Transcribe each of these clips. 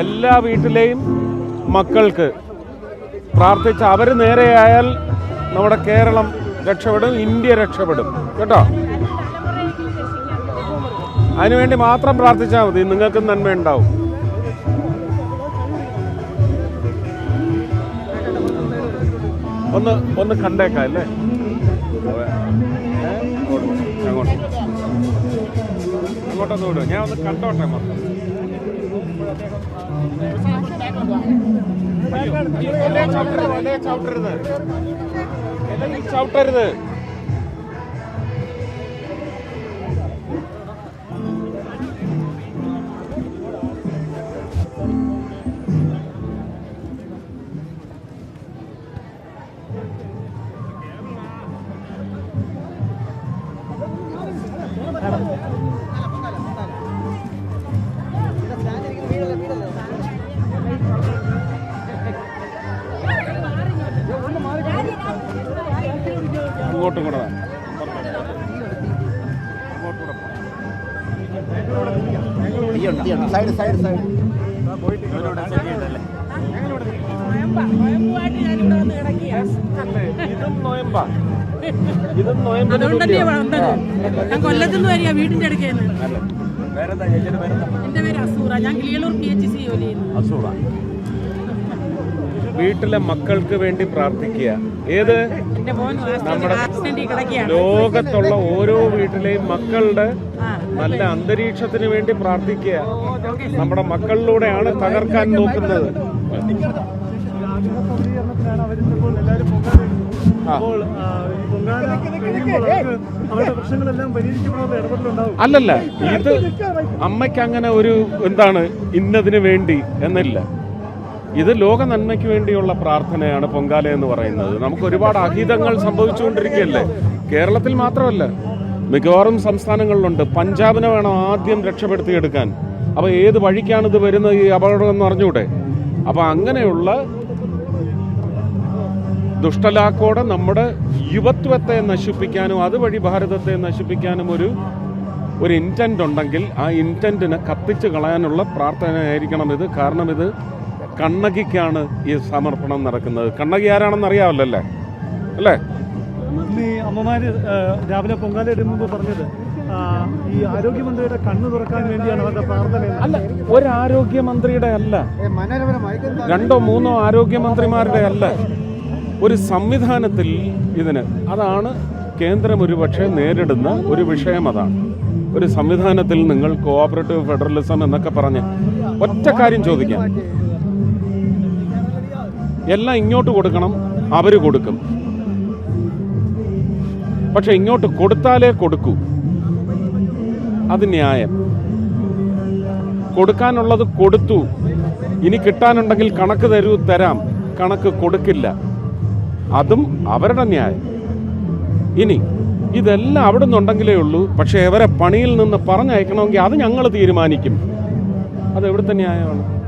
എല്ലാ വീട്ടിലെയും മക്കൾക്ക് പ്രാർത്ഥിച്ച് അവർ നേരെയായാൽ നമ്മുടെ കേരളം രക്ഷപ്പെടും ഇന്ത്യ രക്ഷപ്പെടും. കേട്ടോ? അതിനുവേണ്ടി മാത്രം പ്രാർത്ഥിച്ചാൽ മതി നിങ്ങൾക്കും നന്മയുണ്ടാവും ഒന്ന് ഒന്ന് കണ്ടേക്കാം അല്ലേ? അങ്ങോട്ടൊന്ന് വിടും ഞാൻ ഒന്ന് കണ്ടോട്ടെ ഇലയെ ചവിട്ടരുത്, ചവിട്ടരുത്. ഇങ്ങോട്ടും കൂടെ വാ. ഇങ്ങോട്ടും കൂടെ പോ. Side side side. ഇതും നോയമ്പാ ഇതും ഞാൻ കൊല്ലത്തുനിന്ന് വരിക വീടിന്റെ അടുക്കേന്ന് എന്റെ പേര് അസൂറ. ഞാൻ ഗ്ലിയലൂർ പി എച്ച് സി ജോലി ചെയ്യുന്നു അസൂറ. വീട്ടിലെ മക്കൾക്ക് വേണ്ടി പ്രാർത്ഥിക്കുക. ഏത്? നമ്മുടെ ലോകത്തുള്ള ഓരോ വീട്ടിലെയും മക്കളുടെ നല്ല അന്തരീക്ഷത്തിന് വേണ്ടി പ്രാർത്ഥിക്കുക. നമ്മുടെ മക്കളിലൂടെയാണ് തകർക്കാൻ നോക്കുന്നത്. അല്ലല്ല ഇത് അമ്മയ്ക്ക് അങ്ങനെ ഒരു എന്താണ് ഇന്നതിന് വേണ്ടി എന്നില്ല. ഇത് ലോക നന്മയ്ക്ക് വേണ്ടിയുള്ള പ്രാർത്ഥനയാണ് പൊങ്കാല എന്ന് പറയുന്നത്. നമുക്ക് ഒരുപാട് അഹിതങ്ങൾ സംഭവിച്ചുകൊണ്ടിരിക്കുകയല്ലേ? കേരളത്തിൽ മാത്രമല്ല മിക്കവാറും സംസ്ഥാനങ്ങളിലുണ്ട്. പഞ്ചാബിനെ വേണം ആദ്യം രക്ഷപ്പെടുത്തിയെടുക്കാൻ. അപ്പോൾ ഏത് വഴിക്കാണ് ഇത് വരുന്നത് ഈ അപകടം എന്ന് അറിഞ്ഞൂടെ അപ്പോൾ അങ്ങനെയുള്ള ദുഷ്ടലാക്കോടെ നമ്മുടെ യുവത്വത്തെ നശിപ്പിക്കാനും അതുവഴി ഭാരതത്തെ നശിപ്പിക്കാനും ഒരു ഒരു ഇന്റന്റ് ഉണ്ടെങ്കിൽ ആ ഇന്റന്റിനെ കത്തിച്ച് കളയാനുള്ള പ്രാർത്ഥനയായിരിക്കണം ഇത്. കാരണം ഇത് കണ്ണകിക്കാണ് ഈ സമർപ്പണം നടക്കുന്നത്. കണ്ണകി ആരാണെന്ന് അറിയാമല്ലോ അല്ലേ? അല്ലേ ഈ അമ്മമാര് രാവിലെ പൊങ്കാല ഇടുമ്പോൾ പറഞ്ഞത് ഈ ആരോഗ്യമന്ത്രിയുടെ കണ്ണ് തുറക്കാൻ വേണ്ടിയാണ് അവരുടെ പ്രാർത്ഥന അല്ല ഒരു ആരോഗ്യമന്ത്രിയുടെ അല്ല രണ്ടോ മൂന്നോ ആരോഗ്യമന്ത്രിമാരുടെ അല്ല. ഒരു സംവിധാനത്തിൽ ഇതിന് അതാണ് കേന്ദ്രം ഒരുപക്ഷെ നേരിടുന്ന ഒരു വിഷയം അതാണ്. ഒരു സംവിധാനത്തിൽ നിങ്ങൾ കോഓപ്പറേറ്റീവ് ഫെഡറലിസം എന്നൊക്കെ പറഞ്ഞ് ഒറ്റ കാര്യം ചോദിക്കാം. എല്ലാം ഇങ്ങോട്ട് കൊടുക്കണം അവർ കൊടുക്കും. പക്ഷെ ഇങ്ങോട്ട് കൊടുത്താലേ കൊടുക്കൂ. അത് ന്യായം. കൊടുക്കാനുള്ളത് കൊടുത്തു. ഇനി കിട്ടാനുണ്ടെങ്കിൽ കണക്ക് തരൂ തരാം. കണക്ക് കൊടുക്കില്ല. അതും അവരുടെ ന്യായം. ഇനി ഇതെല്ലാം അവിടെ നിന്നുണ്ടെങ്കിലേ ഉള്ളൂ. പക്ഷേ അവരെ പണിയിൽ നിന്ന് പറഞ്ഞയക്കണമെങ്കിൽ അത് ഞങ്ങൾ തീരുമാനിക്കും. അത് എവിടുത്തെ ന്യായമാണ്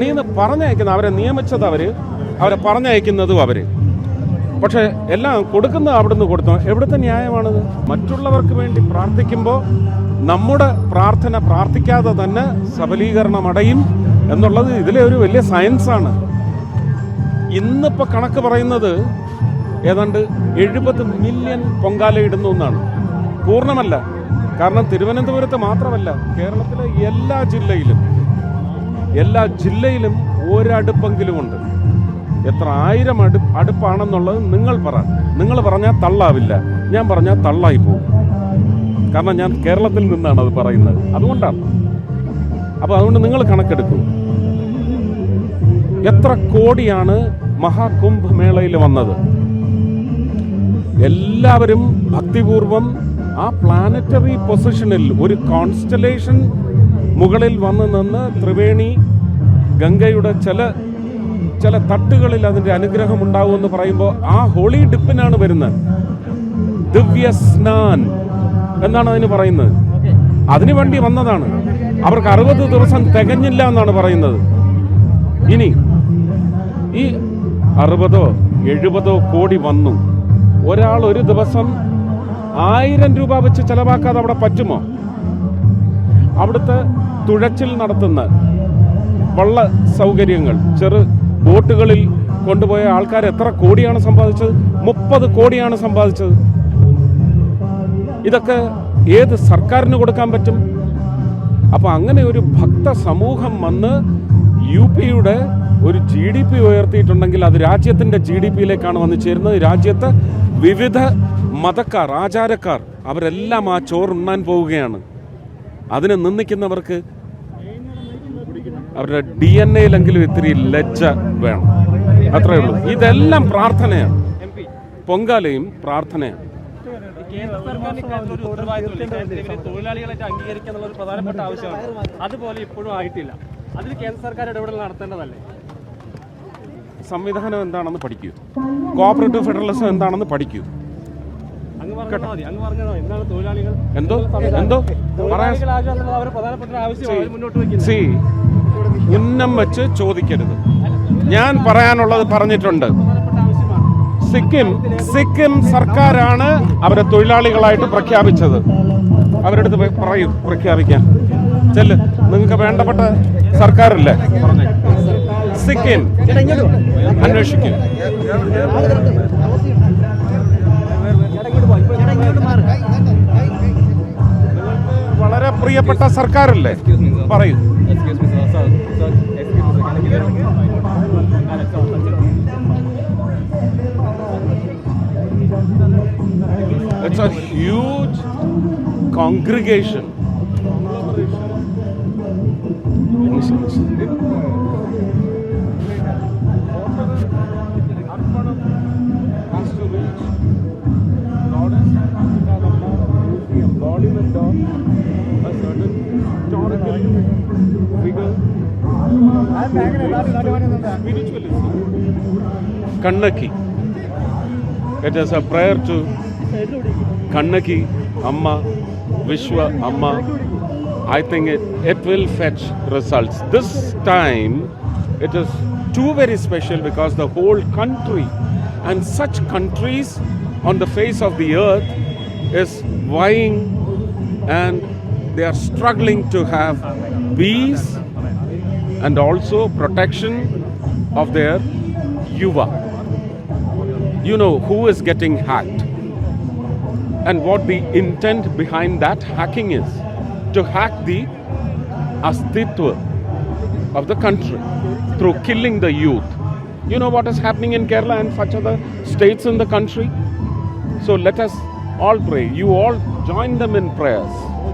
നിന്ന് പറഞ്ഞയക്കുന്ന അവരെ നിയമിച്ചത് അവർ അവരെ പറഞ്ഞയക്കുന്നതും അവർ പക്ഷേ എല്ലാം കൊടുക്കുന്നത് അവിടുന്ന് കൊടുത്തു? എവിടുത്തെ ന്യായമാണത്? മറ്റുള്ളവർക്ക് വേണ്ടി പ്രാർത്ഥിക്കുമ്പോൾ നമ്മുടെ പ്രാർത്ഥന പ്രാർത്ഥിക്കാതെ തന്നെ സബലീകരണം അടയും എന്നുള്ളത് ഇതിലെ ഒരു വലിയ സയൻസാണ് ഇന്നിപ്പോൾ കണക്ക് പറയുന്നത് ഏതാണ്ട് എഴുപത് മില്യൺ പൊങ്കാല ഇടുന്നു എന്നാണ്. പൂർണമല്ല. കാരണം തിരുവനന്തപുരത്ത് മാത്രമല്ല കേരളത്തിലെ എല്ലാ ജില്ലയിലും എല്ലാ ജില്ലയിലും ഒരടുപ്പെങ്കിലുമുണ്ട്. എത്ര ആയിരം അടു അടുപ്പാണെന്നുള്ളത് നിങ്ങൾ പറ. നിങ്ങൾ പറഞ്ഞാൽ തള്ളാവില്ല. ഞാൻ പറഞ്ഞാൽ തള്ളായി പോകും. കാരണം ഞാൻ കേരളത്തിൽ നിന്നാണ് അത് പറയുന്നത്. അതുകൊണ്ടാണ്. അപ്പോൾ അതുകൊണ്ട് നിങ്ങൾ കണക്കെടുക്കും. എത്ര കോടിയാണ് മഹാകുംഭമേളയിൽ വന്നത്? എല്ലാവരും ഭക്തിപൂർവം ആ പ്ലാനറ്ററി പൊസിഷനിൽ ഒരു കോൺസ്റ്റലേഷൻ മുകളിൽ വന്ന് നിന്ന് ത്രിവേണി ഗംഗയുടെ ചില ചില തട്ടുകളിൽ അതിന്റെ അനുഗ്രഹം ഉണ്ടാവുമെന്ന് പറയുമ്പോൾ ആ ഹോളി ഡിപ്പിനാണ് വരുന്നത്. ദിവ്യ സ്നാൻ എന്നാണ് അതിന് പറയുന്നത്. അതിനു വേണ്ടി വന്നതാണ്. അവർക്ക് അറുപത് ദിവസം തികഞ്ഞില്ല എന്നാണ് പറയുന്നത്. ഇനി ഈ അറുപതോ എഴുപതോ കോടി വന്നു. ഒരാൾ ഒരു ദിവസം ആയിരം രൂപ വെച്ച് ചെലവാക്കാതെ അവിടെ പറ്റുമോ? അവിടുത്തെ തുഴച്ചിൽ നടത്തുന്ന വള്ള സൗകര്യങ്ങൾ ചെറു ബോട്ടുകളിൽ കൊണ്ടുപോയ ആൾക്കാർ എത്ര കോടിയാണ് സമ്പാദിച്ചത്? മുപ്പത് കോടിയാണ് സമ്പാദിച്ചത്. ഇതൊക്കെ ഏത് സർക്കാരിന് കൊടുക്കാൻ പറ്റും? അപ്പോൾ അങ്ങനെ ഒരു ഭക്ത സമൂഹം വന്ന് യു പിയുടെ ഒരു ജി ഡി പി ഉയർത്തിയിട്ടുണ്ടെങ്കിൽ അത് രാജ്യത്തിന്റെ ജി ഡി പിയിലേക്കാണ് വന്നു ചേരുന്നത്. രാജ്യത്തെ വിവിധ മതക്കാർ ആചാരക്കാർ അവരെല്ലാം ആ ചോറുണ്ണാൻ പോവുകയാണ്. അതിനെ നിന്ദിക്കുന്നവർക്ക് അവരുടെ ഡി എൻ എയിലെങ്കിലും ഇത്തിരി ലജ്ജ വേണം. അത്രയേ ഉള്ളൂ. ഇതെല്ലാം പ്രാർത്ഥനയാണ്. പൊങ്കാലയും പ്രാർത്ഥനയാണ്. ആവശ്യമാണ് അതുപോലെ ഇപ്പോഴും ആയിട്ടില്ല സംവിധാനം എന്താണെന്ന് പഠിക്കൂ. കോപ്പറേറ്റീവ് ഫെഡറലിസം എന്താണെന്ന് പഠിക്കൂ അങ്ങ് പറഞ്ഞാൽ മതി അങ്ങ് പറഞ്ഞാൽ മതി എന്താണ് തൊഴിലാളികൾ എന്തോ? എന്തോ? സി ഉന്നം വെച്ച് ചോദിക്കരുത്. ഞാൻ പറയാനുള്ളത് പറഞ്ഞിട്ടുണ്ട്. സിക്കിം സിക്കിം സർക്കാരാണ് അവരെ തൊഴിലാളികളായിട്ട് പ്രഖ്യാപിച്ചത്. അവരുടെ അടുത്ത് പറയൂ പ്രഖ്യാപിക്കാൻ. ചെല്ല് നിങ്ങൾക്ക് വേണ്ടപ്പെട്ട സർക്കാരല്ലേ? പറഞ്ഞേ. സിക്കിം അന്വേഷിക്കും. പ്രിയപ്പെട്ട സർക്കാരല്ലേ? പറയൂ. Excuse me, huge Sir, Kannaki. It is a prayer to Kannaki Amma, Vishwa Amma. I think it, it will fetch results. This time it is too very special because the whole country and such countries on the face of the earth is vying and they are struggling to have peace and also protection of their yuva. You know who is getting hacked and what the intent behind that hacking is to hack the astitwa of the country through killing the youth. You know what is happening in Kerala and such other states in the country? So let us all pray. You all join them in prayers.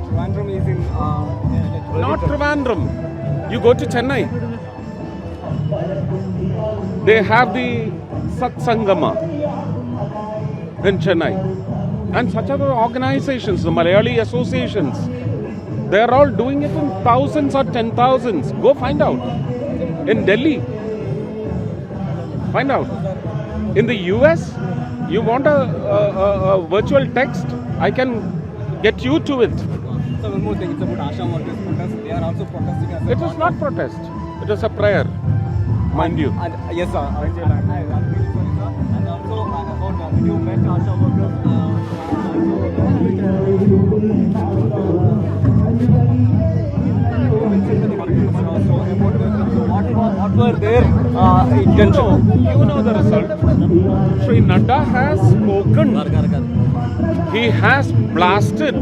Trivandrum is in. Uh, Not Trivandrum. You go to Chennai. They have the Satsangama in Chennai. And such other organizations, the Malayali associations, they are all doing it in thousands or ten thousands. Go find out. In Delhi. Find out. In the US, you want a, a, a, a virtual text? I can get you to it. So one more thing. It's about Asha workers protest. They are also protesting as a It is not protest. It is a prayer, mind you. And uh, yes, sir. I, I, I'm really sorry, sir. And also uh, about uh, when you met Asha workers. Uh, what, were- were their uh, intention? You know the result. Sri Nadda has spoken. He has blasted.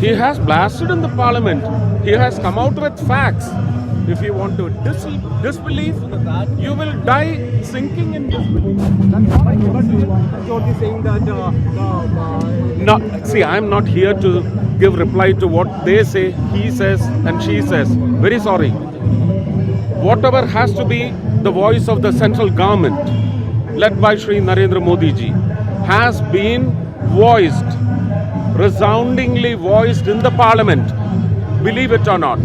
He has blasted in the parliament. He has come out with facts. If you want to dis- disbelieve, you will die sinking in disbelief. Not, see, I am not here to give reply to what they say, he says, and she says. Very sorry. Whatever has to be the voice of the central government, led by Sri Narendra Modi ji, has been voiced, resoundingly voiced in the parliament. Believe it or not.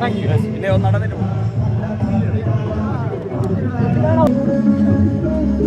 thank you. പോകും